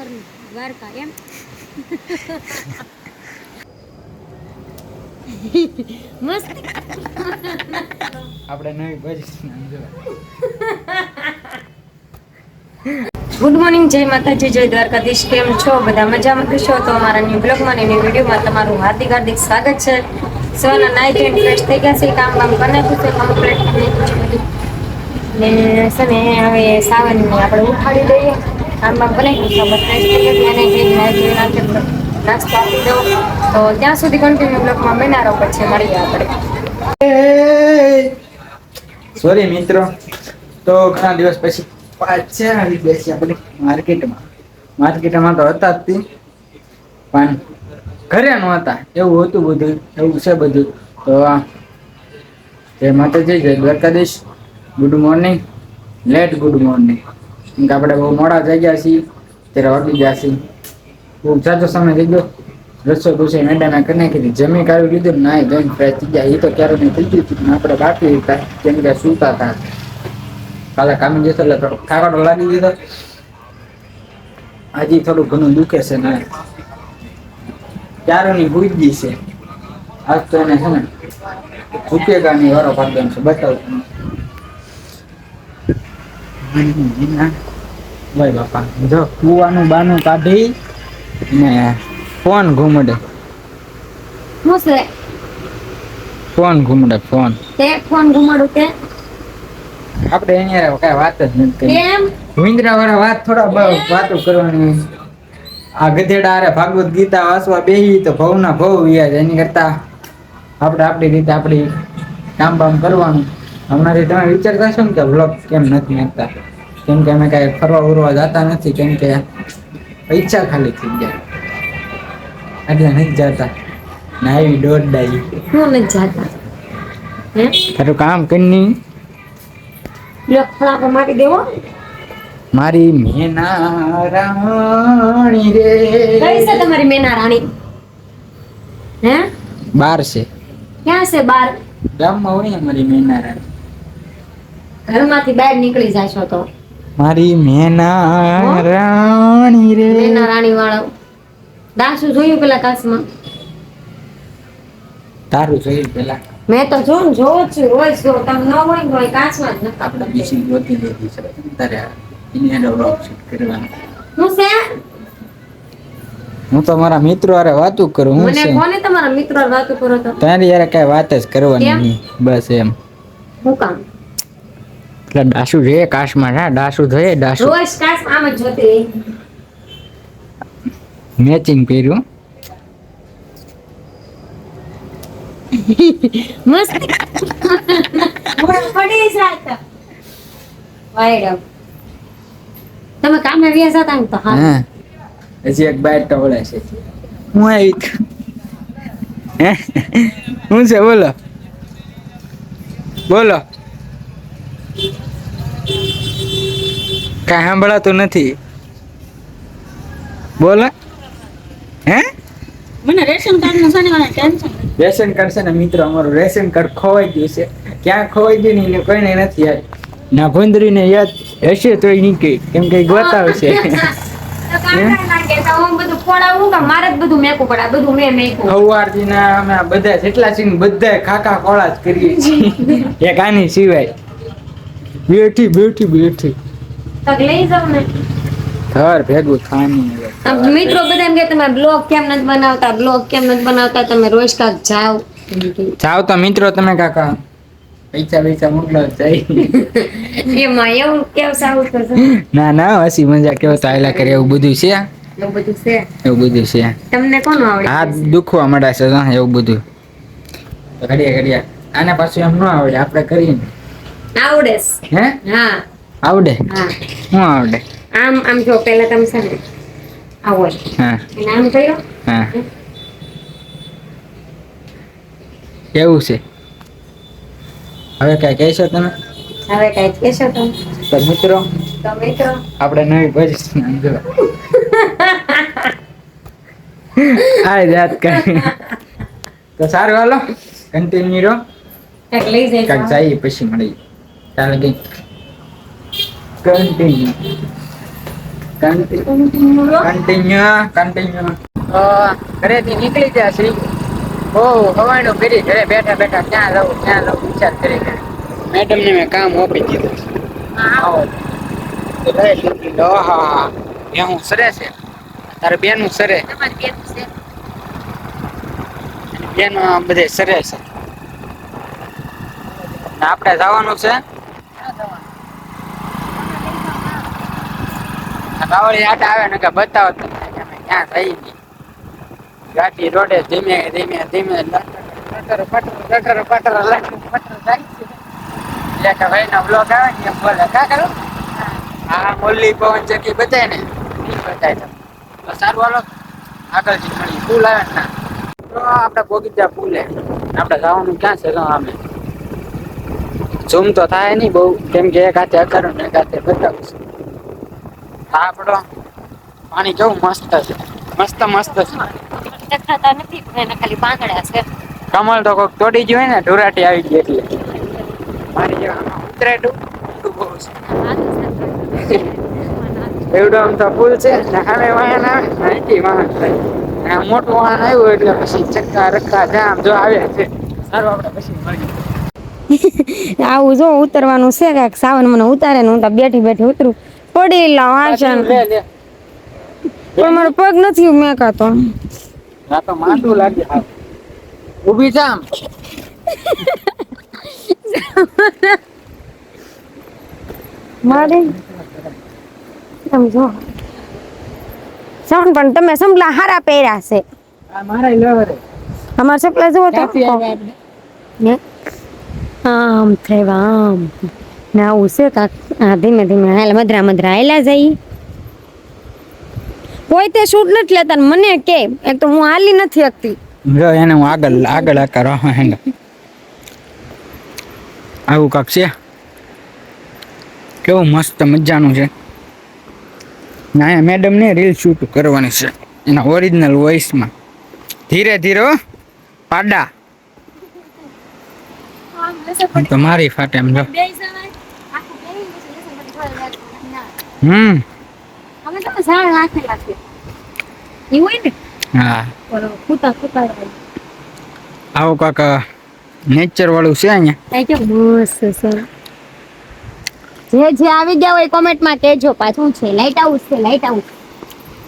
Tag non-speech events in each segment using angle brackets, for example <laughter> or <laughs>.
ઘરનું દ્વારકા એમ? મસ્ત. આપણે નવી ભજી ગુડ મોર્નિંગ જય માતાજી જય દ્વારકાધીશ. કેમ છો? બધા મજામાં? છો? તો અમારા ન્યુ બ્લોગમાં અને ન્યુ વિડીયોમાં તમારું હાર્દિક હાર્દિક સ્વાગત છે. સવારના નાઈ ધોઈને ફ્રેશ થઈ ગયા છે કામ કામ કરી નાખ્યું છે કમ્પ્લીટ ને છે ને હવે સાવનને આપણે ઉઠાડી દઈએ. કામ કામ બનાવી નાખ્યું આપણે ફ્રેશ થઈ ગયા અને જઈને નાઈ ધોઈ નાખીએ નાસ્તો આપી દઉં, તો ત્યાં સુધી કન્ટિન્યુ બ્લોકમાં બના રહો પછી મળીએ આપણે. સોરી મિત્રો. તો ઘણા દિવસ પછી પાછા આવી છીએ આપણે માર્કેટમાં. માર્કેટમાં તો હતા જ તે, પણ ઘરે ન હતા. એવું હતું બધું, એવું છે બધું. તો આ જય માતાજી, જય Dwarkadhish. Good morning late good morning કેમ કે આપણે બહુ મોડા થઈ ગયા છીએ, ત્યારે વાગી ગયા છીએ. બહુ સાચો સમય થઈ ગયો રસો ડોસે મેડમે કરી નાખી જમી કાઢી લીધું નાઈ ધોઈને ફ્રેશ થઈ ગયા. એ તો ક્યારે થઈ ગયું હતું આપણે બાકી હતા, કેમ કે સૂતા હતા. કાલે કામે જતો એટલે કાકડો લાગી દીધો હજી થોડું ઘણું દુખે છે ને ક્યારોની ભૂજ ગઈ છે. આજ તો એને છે ને ઝુકેગાની વારો ભાગ્યો છે, બતાવ ભાઈ બાપા જો કુવાનું બાનું કાઢી ને ફોન ઘૂમડે. શું છે? ફોન ઘૂમડે ફોન. તે ફોન ઘુમાડું તે? આપણે હારે કઈ વાત જ નથી કેમ? વિંદ્રા વાળા વાત થોડા વાતો કરવાની. આ ગધેડા હારે ભાગવત ગીતા વાંચવા બેહી તો ભવના ભવ વ્યાજ. એની કરતા આપણે આપણી રીતે આપણી કામ બામ કરવાનું. હમણાંથી તમે વિચારતા છો ને કે બ્લોગ કેમ નથી નાખતા કેમ કે અમે કાંઈ ફરવા ફરવા જતા નથી કેમ કે પૈસા ખાલી થઈ ગયા એટલે નથી જતા. ના આવી દોઢ ડાઈ. હું નથી જતા. તારું કામ કરની? લો ફળા માટે દેવો. મારી મેના રાણી રે. કઈ છે તમારી મેના રાણી? હે? બાર છે. ક્યાં છે બાર? ગામમાં હોય અમારી મારી મેના રાણી. ઘરમાંથી બહાર નીકળી જાશો તો. મારી મેના રાણી રે. મેના રાણી વાળો દાસુ જોયું પેલા કાસમાં? તારું જોયું પેલા. મેં તો જો જોઉં છું. રોજ જો તમે ન હોય ને હોય કાચમાં જ નથી આપણે બીજી ગોતી લીધી છે. તારે એની હારે vlog શૂટ કરવાનો. હું છે? હું તો મારા મિત્રો હારે વાતું કરું. હું મને કોને તમારા મિત્રો વાતો કરો તો? તારી યાર કઈ વાત જ કરવાની નહીં. બસ એમ. હું કામ? એટલે ડાસુ જોઈએ કાશમાં ના ડાસુ જોઈએ ડાસુ રોજ કાશ આમ જ જોતી. મેચિંગ પહેર્યું. મસ્ત. પડી તમે કામે વ્યા જતા ને તો હા. હા. એક બાઈટ ટવળે છે. હું આવી હે? છે? બોલો. બોલો. કાંઈ સાંભળાતું નથી. બોલ. હે? મને રેશન કાર્ડનું છે ને ટેન્શન રેશન કાર્ડ છે ને મિત્રો અમારું રેશન કાર્ડ ખોવાઈ ગયું છે. ક્યાં ખોવાઈ ગયું ને એને કોઈને નથી યાદ. ના ભૂંદરીને યાદ હશે તો નીકળી કેમ કે તો હું? બધું જેટલા બધા ખાખા ખોળા જ કરીએ છીએ. <laughs> એક આની સિવાય. બ્યુટી બ્યુટી બેઠી તો લઈ જાવ ને. ઘર ભેગું. મિત્રો બધા એમ કે તમે બ્લોગ કેમ નથી બનાવતા બ્લોગ કેમ નથી બનાવતા તમે રોજ કાક જાઓ. એમ જાઓ તો મિત્રો તમે કાકા. પૈસા પૈસા મોકલો જાય. એમાં એવું કેવું સારું થશે ના ના હસી મજા કેવો ચાલ્યા કરે એવું બધું છે. એવું બધું છે. એવું બધું છે. તમને કોનું આવડે? હાથ દુખવા મળે છે એવું બધું. ઘડિયા ઘડિયા. આને પાછું એમ ન આવડે આપણે કરીએ આવડે. હે? હા. આવડે? હા. શું આવડે? આમ આમ જો પહેલા તમે છે ને આવો હા. અને આમ કર્યો. હા. કેવું છે? હવે કઈ કહેશો તમે? હવે કઈ કહેશો તમે? તો મિત્રો તો મિત્રો. આપણે નવી ભજી જો આ યાદ કરી. તો સારું હાલો. કન્ટિન્યુ રહો કંઈક લઈ જાય પછી મળી. ચાલો કઈ કન્ટિન્યુ continue. કન્ટિન્યુ તો ઘરેથી નીકળી ગયા શ્રી બહુ હવાઈનું ફેરી ઘરે બેઠા બેઠા ક્યાં જવું ક્યાં લઉં વિચાર કરી મેડમ ને મેં કામ ઓપી દીધું. આવો. ઓહા એ હું સરે છે. તારે બેનું સરે. તમારી બેન બધે સરે છે. આપણે જવાનું છે. આ આટ આવે ને કે બતાવો તમને અમે ક્યાં થઈ નહીં ગાડી રોડે ધીમે ધીમે ધીમે લટર પટર લટર પટર લટર પટર જાય છે. એટલે કે ભાઈ નો બ્લોક આવે ને એમ બોલે, કા કરો? હા મોલ્લી પવન ચકી બતાય ને નહીં બતાય તો. તો સારું, હાલો. આગળથી મળી ફૂલ આવે ને તો આપણે બગીચા ફૂલે આપણે જવાનું ક્યાં છે અમે ઝૂમ તો થાય નહીં બહુ. કેમ કે એક હાથે અકારું ને એક હાથે બતાવું આપણો પાણી કેવું મસ્ત છે. મસ્ત મસ્ત છે. દેખાતા નથી પણ એના ખાલી પાંદડા છે. કમળ તો કોક તોડી ગયું હોય ને ઢોરાટી આવી ગઈ એટલે. મારી જેવા ઉતરે ડૂબો છે. એવડો આમ તો પુલ છે ને સામે વાહન આવે ને અહીંથી વાહન થાય. આ મોટું વાહન આવ્યું એટલે પછી ચક્કા રખા જામ જો આવે છે. સારું આપણે પછી મળીએ. આવું જો ઉતરવાનું છે કાંઈક સાવન મને ઉતારે ને હું તો બેઠી બેઠી ઉતરું. પડી લાવ આશન લે લે. પણ મારો પગ નથી મેકાતો આ તો માંડું લાગે. ઊભી જામ મારે? સમજો સાવન પણ તમે સંભલા હારા પહેર્યા છે. આ મારા લવરે અમારા સપલા જુઓ તો. આમ. ને આવું છે કાક. આ ધીમે ધીમે હાલ મધરા મધરા હાલ્યા જઈ કોઈ તે શૂટ નથી લેતા મને કે એક તો હું હાલી નથી શકતી. જો એને હું આગળ આગળ આકાર હેંગ. આવું કાક છે. કેવું મસ્ત મજાનું છે. ના મેડમ ને રીલ શૂટ કરવાની છે એના ઓરિજિનલ વોઇસમાં ધીરે ધીરે પાડા. તો મારી ફાટે એમ જો. હમ. અમે તો ઝાડ નાખેલા છે. ઈ હોય ને? હા. કૂતા કૂતા આવું કાક નેચર વાળું છે અહીંયા? કે મસ્ત સર જે જે આવી ગયા હોય કોમેન્ટમાં કહેજો પાછું છે. લાઈટ હાઉસ છે લાઈટ હાઉસ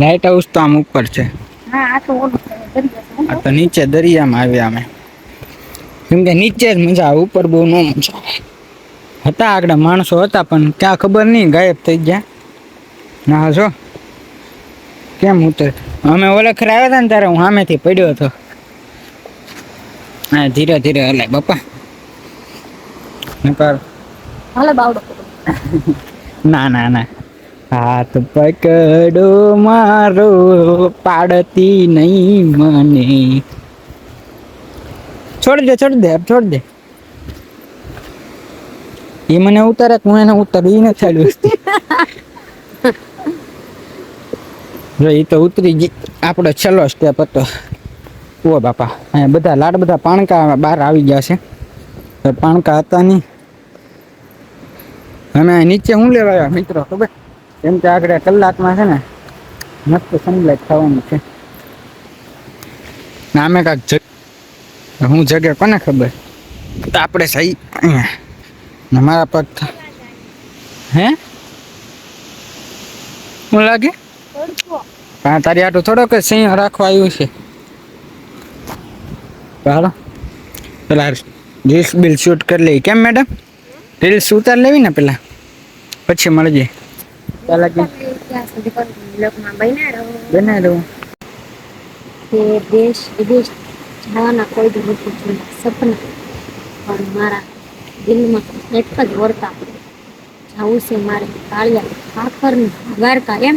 લાઇટ હાઉસ તો આમ ઉપર છે. હા આ તો ઓલું છે, આ તો નીચે દરિયામાં આવ્યા અમે. કેમ કે નીચે જ મજા ઉપર બહુ ન મજા હતા આગળ માણસો હતા પણ ક્યાં ખબર નહીં ગાયબ થઈ ગયા. ના જો. કેમ ઉતર અમે ઓળખર આવ્યા હતા ને ત્યારે હું સામેથી પડ્યો હતો. હા ધીરે ધીરે હલાય બાપા. નકર હાલે બાવડો ના ના ના. હાથ પકડો મારો પાડતી નહીં મને. છોડ દે છોડ દે છોડ દે. એ મને ઉતારે હું એને ઉતારી નથી એ તો ઉતરી ગઈ. આપણો છેલ્લો સ્ટેપ હતો. ઓ બાપા, અહીંયા બધા લાડ બધા પાણકા બહાર આવી ગયા છે. તો પાણકા હતા નહીં. અમે નીચે હું લેવા આવ્યા મિત્રો, ખબર? કેમ કે આગળ કલાકમાં છે ને, મસ્ત સનલાઇટ થવાનું છે. ને અમે કાંક જગ, હું જગ્યા કોને ખબર? તો આપણે સહી, અહીંયા. મારા પગ હે? શું લાગે? હા તારી આટું થોડોક સિંહ રાખવા આવ્યું છે? હાલો. પેલા રીલ્સ બિલ શૂટ કરી લઈ કેમ મેડમ રીલ્સ ઉતાર લેવી ને પેલા? પછી મળજે પેલા કે ત્યાં સુધી કરું બ્લોગમાં બન્યા રહો. બનાવી દઉં કે દેશ વિદેશ જવાના કોઈ દી નથી જોયા સપના. પણ મારા દિલમાં એક જ વર્તા જવું છે મારે કાળિયા આખરની દ્વારકા એમ.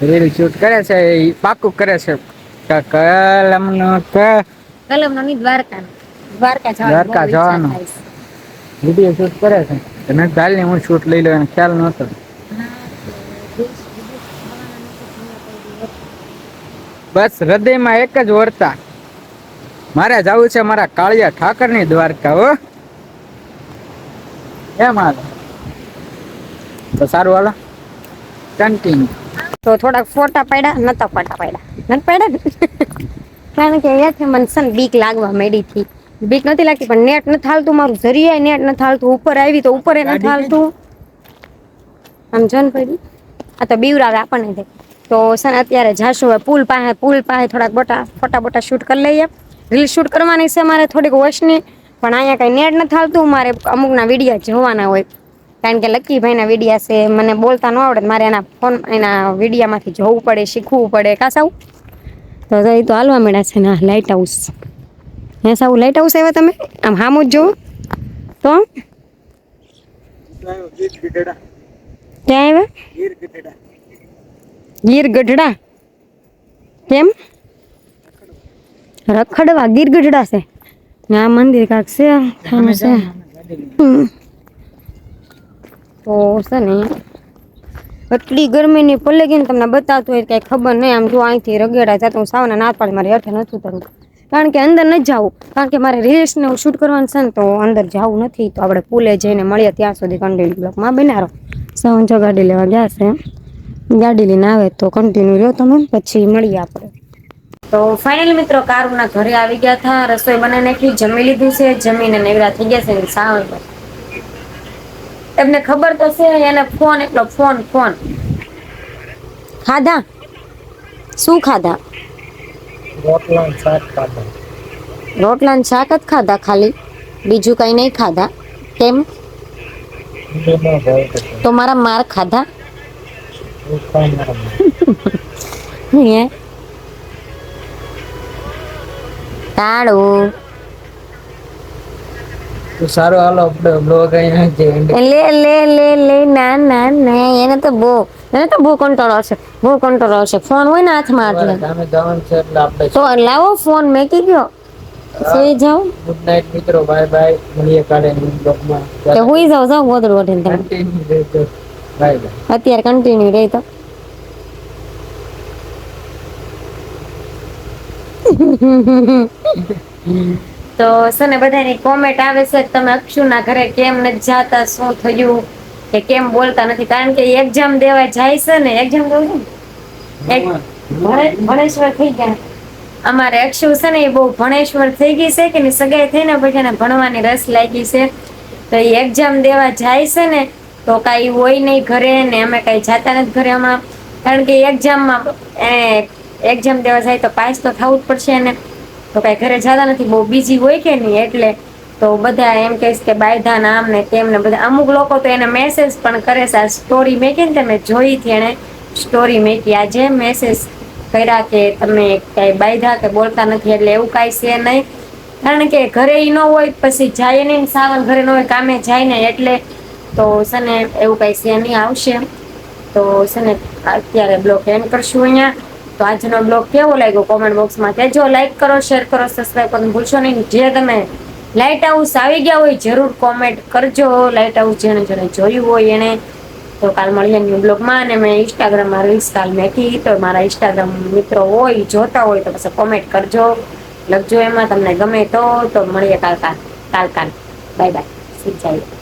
રીલ શૂટ કરે છે એ પાકું કરે છે. કે કલમનો ક. કલમનો ની દ્વારકા. દ્વારકા જવાનું દ્વારકા જવાનું. વીડિયો શૂટ કરે છે. તમે કાલની હું શૂટ લઈ લો એને ખ્યાલ નહોતો. બસ હૃદયમાં એક જ વર્તા. મારે જવું છે મારા કાળિયા ઠાકરની દ્વારકા હો. એમ હાલ. તો સારું હાલો. કન્ટિન્યુ તો થોડાક ફોટા પાડ્યા નતા ફોટા પાડ્યા. નથી પાડ્યા <laughs> કારણ કે અહીંયાથી મને છે બીક લાગવા મળી હતી. બીક નથી લાગતી પણ નેટ નથી હાલતું મારું. જરીયાય નેટ નથી હાલતું. ઉપર આવી તો ઉપર નથી હાલતું. આમ જન પડી. આ તો બીવરાવે આપણને દે તો સન અત્યારે જાશું હવે પુલ પાસે પુલ પાસે થોડાક બોટા ફોટા બોટા શૂટ કરી લઈએ. રીલ શૂટ કરવાની છે મારે થોડીક વોશની પણ અહીંયા કઈ નેટ નથી હાલતું. મારે અમુકના વિડીયા જોવાના હોય. કારણ કે લક્કીભાઈના વિડીયા છે મને બોલતા ન આવડે મારે એના ફોન એના વિડીયામાંથી જોવું પડે શીખવું પડે. કા સાવ? તો એ તો હાલવા મળ્યા છે ને લાઇટ હાઉસ હે સાવ લાઇટ હાઉસ આવ્યા તમે? આમ હામું જ જોવો. તો? ક્યાં આવ્યા? ગીર ગઢડા. કેમ? રખડવા ગીર ગઢડા છે. આ મંદિર કાંક છે છે. હમ. તો છે ને, એટલી ગરમીની પલ્લે તમને બતાવતું હોય કાંઈ ખબર નહીં. આમ જો અહીંથી રગેડા જતું હું સાવના ના પાડી મારી હેઠે નથી ઉતરવું. કારણ કે અંદર નથી જવું કારણ કે મારે રીલ્સ હું શૂટ કરવાનું છે ને તો અંદર જવું નથી. તો આપણે પુલે જઈને મળીએ ત્યાં સુધી કન્ટિન્યુ બ્લોકમાં બનારો સાવન જો ગાડી લેવા ગયા છે. ગાડી લઈને આવે તો કન્ટિન્યુ રહ્યો તમે, પછી મળીએ આપણે. તો ફાઇનલ મિત્રો, કારુના ઘરે આવી ગયા હતા. રસોઈ બનાવી નાખી જમી લીધું છે. જમીને નેવડા થઈ ગયા છે ને સાવન એમને ખબર તો છે એને ફોન એટલો ફોન ફોન. ખાધા? શું ખાધા? રોટલા ને શાક જ ખાધા ખાલી? બીજું કઈ નહીં ખાધા? કેમ? તો મારા માર ખાધા? કાળું તો સારું હાલો આપણે બ્લોગ અહીંયા જે end લે લે લે લે ના ના ના એને તો બહુ એને તો બહુ કંટ્રોલ આવશે બહુ કંટ્રોલ આવશે ફોન હોય ને હાથમાં અમારે એટલે ગામે જવાનું છે એટલે આપણે તો લાવો ફોન મેકી ગયો સુઈ જાઓ ગુડ નાઇટ મિત્રો બાય બાય મળીએ કાલે બ્લોગમાં કે હુઈ જાઓ જાઓ ગોદડું ઓઢીને તમે કન્ટિન્યુ રહેજો બાય બાય અત્યારે કન્ટિન્યુ રહી તો તો છે ને બધાની કોમેન્ટ આવે છે તમે અક્ષુના ઘરે કેમ નથી જાતા, શું થયું કે કેમ બોલતા નથી? કારણ કે એક્ઝામ દેવા જાય છે ને એક્ઝામ દેવું ભણેશ્વર થઈ ગયા. અમારે અક્ષુ છે ને એ બહુ ભણેશ્વર થઈ ગઈ છે કે સગાઈ થઈને પછી એને ભણવાની રસ લાગી છે. તો એ એક્ઝામ દેવા જાય છે ને, તો કાંઈ હોય નહીં ઘરે ને અમે કાંઈ જાતા નથી ઘરે હમણાં કારણ કે એક્ઝામમાં એક્ઝામ દેવા જાય તો પાસ તો થવું જ પડશે એને તો કાંઈ ઘરે જતા નથી, બહુ બીજી હોય કે નહીં એટલે તો બધા એમ કહેશ કે બાયધા નામ ને તેમને બધા. અમુક લોકો તો એને મેસેજ પણ કરે છે, આ સ્ટોરી મેકીને તમે જોઈ હતી એને સ્ટોરી મેકી. આજે મેસેજ કર્યા કે તમે કઈ બાયધા કે બોલતા નથી એટલે એવું કાંઈ છે નહીં. કારણ કે ઘરે ન હોય, પછી જાય નહીં, સાવન ઘરે ન હોય, કામે જાય ને એટલે તો છે એવું કાંઈ છે નહીં, આવશે તો છે અત્યારે બ્લોક એન્ડ કરશું અહીંયા. તો આજનો બ્લોગ કેવો લાગ્યો? કોમેન્ટ બોક્સમાં કહેજો. લાઈક કરો શેર કરો સબસ્ક્રાઈબ કરવાનું ભૂલશો નહીં. જે તમે લાઇટ હાઉસ આવી ગયા હોય, જરૂર કોમેન્ટ કરજો. લાઇટ હાઉસ જેણે જેણે જોયું હોય એણે તો કાલ મળીએ ન્યુ બ્લોગમાં અને મેં ઇન્સ્ટાગ્રામમાં રીલ્સ કાલ મેકી. તો મારા ઇન્સ્ટાગ્રામ મિત્રો હોય, જોતા હોય, તો પછી કોમેન્ટ કરજો. લખજો એમાં. તમને ગમે તો. તો મળીએ કાલ કાલ. કાલ કાલ. બાય બાય સી જાય